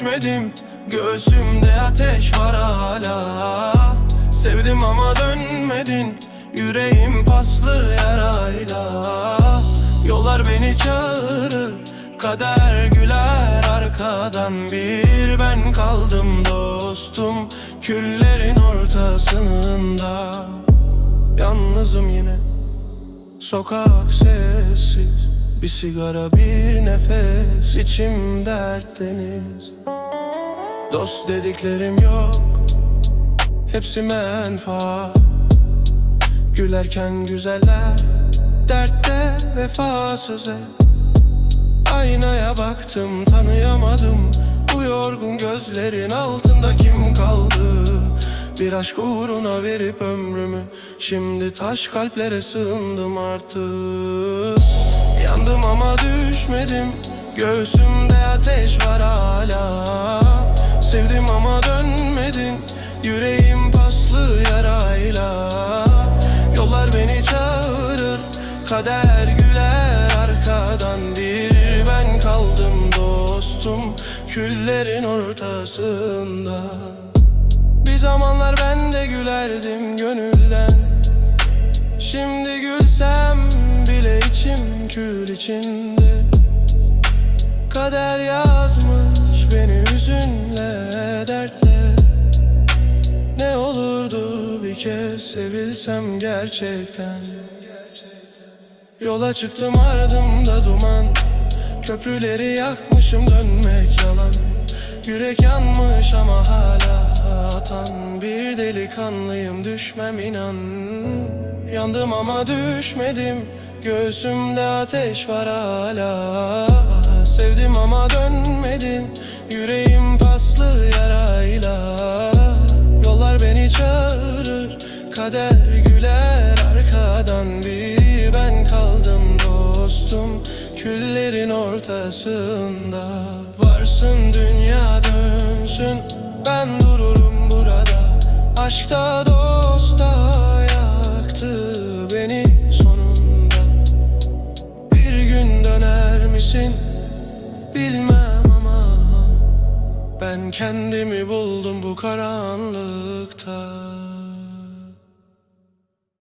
düşmedim. Göğsümde ateş var hala. Sevdim ama dönmedin. Yüreğim paslı yarayla. Yollar beni çağırır. Kader güler arkadan. Bir ben kaldım dostum. Küllerin ortasında. Yalnızım yine. Sokak sessiz Bir sigara bir nefes içim dert deniz Dost dediklerim yok Hepsi menfaat Gülerken güzeller Dertte vefasız hep Aynaya baktım tanıyamadım. Bu yorgun gözlerin altında kim kaldı? Bir aşk uğruna verip ömrümü Şimdi taş kalplere sığındım artık Yandım ama düşmedim. Göğsümde ateş var hala. Sevdim ama dönmedin. Yüreğim paslı yarayla. Yollar beni çağırır. Kader güler arkadan. Bir ben kaldım dostum. Küllerin ortasında. Bir zamanlar ben de gülerdim gönülden. Şimdi kül içinde Kader yazmış beni hüzünle dertle. Ne olurdu bir kez sevilsem gerçekten. Yola çıktım ardımda duman. Köprüleri yakmışım dönmek yalan. Yürek yanmış ama hala atan. Bir delikanlıyım düşmem inan. Yandım ama düşmedim Göğsümde ateş var hala. Sevdim ama dönmedin Yüreğim paslı yarayla. Yollar beni çağırır. Kader güler arkadan. Bir ben kaldım dostum. Küllerin ortasında. Varsın dünya dönsün. Ben dururum burada. Aşkta misin? Bilmem ama Ben kendimi buldum bu karanlıkta